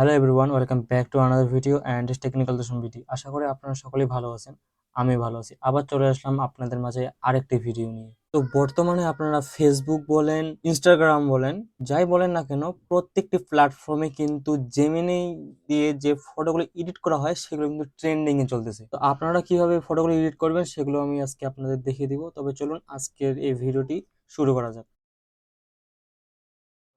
Hello everyone welcome back to another video and technical Darshan video আশা করি আপনারা সকলেই ভালো আছেন আমি ভালো আছি। আবার চলে আসলাম আপনাদের মাঝে আরেকটি ভিডিও নিয়ে। তো বর্তমানে আপনারা ফেসবুক বলেন ইনস্টাগ্রাম বলেন, যাই বলেন না কেন, প্রত্যেকটি প্ল্যাটফর্মে কিন্তু জেমিনি দিয়ে যে ফটোগুলো এডিট করা হয়, সেগুলো কিন্তু ট্রেন্ডিং এ চলতেছে। তো আপনারা কীভাবে ফটোগুলো এডিট করবেন, সেগুলো আমি আজকে আপনাদের দেখিয়ে দিব। তবে চলুন আজকের এই ভিডিওটি শুরু করা যাক।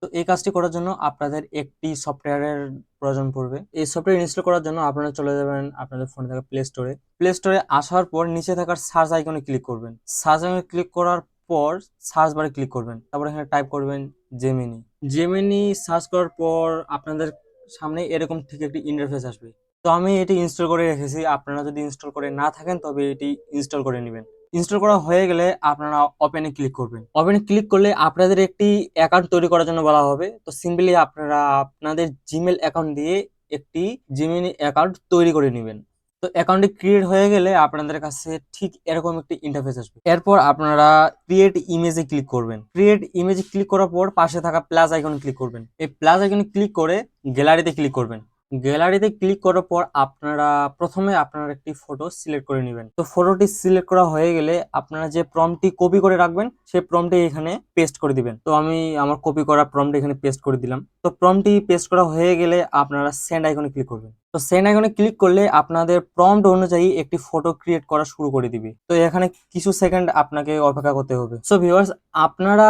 তো এই কাজটি করার জন্য আপনাদের একটি সফটওয়্যারের প্রয়োজন পড়বে। এই সফটওয়্যার ইনস্টল করার জন্য আপনারা চলে যাবেন আপনাদের ফোনে থাকা প্লে স্টোরে প্লে স্টোরে আসার পর নিচে থাকার সার্চ আইকনে ক্লিক করবেন। সার্চ আইকনে ক্লিক করার পর সার্চ বারে ক্লিক করবেন। তারপর এখানে টাইপ করবেন জেমিনি জেমিনি সার্চ করার পর আপনাদের সামনে এরকম ঠিক একটি ইন্টারফেস আসবে। তো আমি এটি ইনস্টল করে রেখেছি। আপনারা যদি ইনস্টল করে না থাকেন তবে এটি ইনস্টল করে নেবেন। ইনস্টল করা হয়ে গেলে আপনারা ওপেনে ক্লিক করবেন। ওপেনে ক্লিক করলে আপনাদের একটি অ্যাকাউন্ট তৈরি করার জন্য বলা হবে। তো সিম্পলি আপনারা আপনাদের জিমেল অ্যাকাউন্ট দিয়ে একটি জিমিনি অ্যাকাউন্ট তৈরি করে নেবেন। তো অ্যাকাউন্টটি ক্রিয়েট হয়ে গেলে আপনাদের কাছে ঠিক এরকম একটি ইন্টারফেস আসবে। এরপর আপনারা ক্রিয়েট ইমেজে ক্লিক করবেন। ক্রিয়েট ইমেজে ক্লিক করার পর পাশে থাকা প্লাস আইকনে ক্লিক করবেন। এই প্লাস আইকনে ক্লিক করে গ্যালারিতে ক্লিক করবেন। গ্যালারিতে ক্লিক করার পর আপনারা প্রথমে আপনার একটি ফটো সিলেক্ট করে নেবেন। তো ফটোটি সিলেক্ট করা হয়ে গেলে আপনারা যে প্রমটি কপি করে রাখবেন, সেই প্রমটি এখানে পেস্ট করে দিবেন। তো আমি আমার কপি করা প্রমটি এখানে পেস্ট করে দিলাম। তো প্রমটি পেস্ট করা হয়ে গেলে আপনারা সেন্ড আইকনে ক্লিক করবেন। তো সেন্ড আইকনে ক্লিক করলে আপনাদের প্রম্পট অনুযায়ী একটি ফটো ক্রিয়েট করা শুরু করে দিবে। তো এখানে কিছু সেকেন্ড আপনাকে অপেক্ষা করতে হবে। সো ভিউয়ার্স আপনারা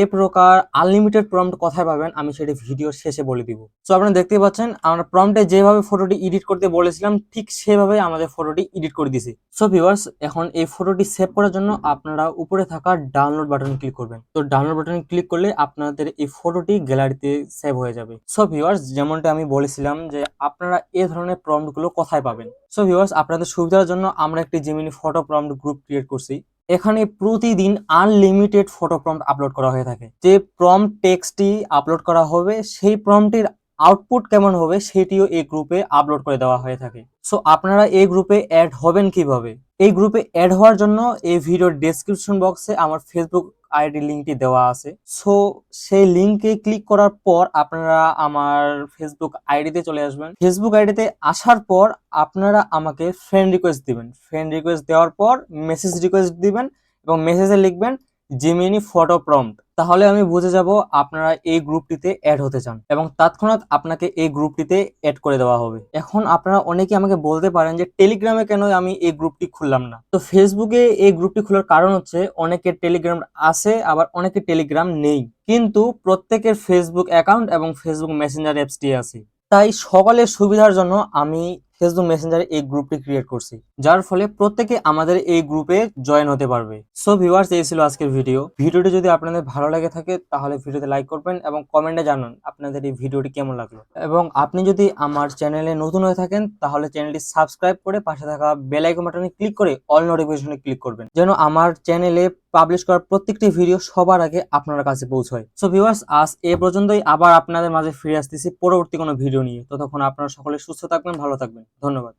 এ প্রকার আনলিমিটেড প্রম্পট কোথায় পাবেন, আমি সেটি ভিডিওর শেষে বলে দিব। সো আপনারা দেখতে পাচ্ছেন, আমরা প্রম্পটে যেভাবে ফটোটি এডিট করতে বলেছিলাম, ঠিক সেভাবে আমাদের ফটোটি এডিট করে দিছি। সো ভিউয়ার্স এখন এই ফটোটি সেভ করার জন্য আপনারা উপরে থাকা ডাউনলোড বাটনে ক্লিক করবেন। তো ডাউনলোড বাটনে ক্লিক করলে আপনাদের এই ফটোটি গ্যালারিতে সেভ হয়ে যাবে। সো ভিউয়ার্স যেমনটা আমি বলেছিলাম যে আপনারা এ ধরনের প্রম্পটগুলো কোথায় পাবেন? সো ভিউয়ার্স আপনাদের সুবিধার জন্য আমরা একটি Gemini photo prompt group create করছি। এখানে প্রতিদিন আনলিমিটেড ফটো প্রম্পট আপলোড করা হয়ে থাকে। যে প্রম্পট টেক্সটটি আপলোড করা হবে, সেই প্রম্পটের আউটপুট কেমন হবে সেটিও এই গ্রুপে আপলোড করে দেওয়া হয়ে থাকে। সো আপনারা এই গ্রুপে অ্যাড হবেন কীভাবে? এই গ্রুপে অ্যাড হওয়ার জন্য এই ভিডিওর ডেসক্রিপশন বক্সে আমার ফেসবুক আইডি লিঙ্কটি দেওয়া আছে। সো সেই লিঙ্কে ক্লিক করার পর আপনারা আমার ফেসবুক আইডিতে চলে আসবেন। ফেসবুক আইডিতে আসার পর আপনারা আমাকে ফ্রেন্ড রিকোয়েস্ট দিবেন। ফ্রেন্ড রিকোয়েস্ট দেওয়ার পর মেসেজ রিকোয়েস্ট দিবেন এবং মেসেজে লিখবেন জিমিনি ফটো প্রম্পট তাহলে আমি বুঝে যাব আপনারা এই গ্রুপটিতে অ্যাড হতে চান এবং তৎক্ষণাৎ আপনাকে এই গ্রুপটিতে অ্যাড করে দেওয়া হবে। এখন আপনারা অনেকে আমাকে বলতে পারেন যে টেলিগ্রামে কেন আমি এই গ্রুপটি খুললাম না? তো ফেসবুকে এই গ্রুপটি খোলার কারণ হচ্ছে অনেকের টেলিগ্রাম আছে, আবার অনেকের টেলিগ্রাম নেই। কিন্তু প্রত্যেকের ফেসবুক অ্যাকাউন্ট এবং ফেসবুক মেসেঞ্জার অ্যাপসটি আছে। তাই সকলের সুবিধার জন্য আমি ফেসবুক মেসেঞ্জারে এই গ্রুপটি ক্রিয়েট করছি, যার ফলে প্রত্যেকে আমাদের এই গ্রুপে জয়েন হতে পারবে। সো ভিউয়ার্স এই ছিল আজকের ভিডিও ভিডিওটি যদি আপনাদের ভালো লাগে থাকে, তাহলে ভিডিওতে লাইক করবেন এবং কমেন্টে জানান আপনাদের এই ভিডিওটি কেমন লাগল। এবং আপনি যদি আমার চ্যানেলে নতুন হয়ে থাকেন, তাহলে চ্যানেলটি সাবস্ক্রাইব করে পাশে থাকা বেল আইকন বাটনে ক্লিক করে অল নোটিফিকেশনে ক্লিক করবেন, যেন আমার চ্যানেলে পাবলিশ করার প্রত্যেকটি ভিডিও সবার আগে আপনার কাছে পৌঁছয়। সো ভিউয়ার্স আজ এ পর্যন্তই। আবার আপনাদের মাঝে ফিরে আসতেছি পরবর্তী কোনো ভিডিও নিয়ে। ততক্ষণ আপনারা সকলে সুস্থ থাকবেন, ভালো থাকবেন। ধন্যবাদ।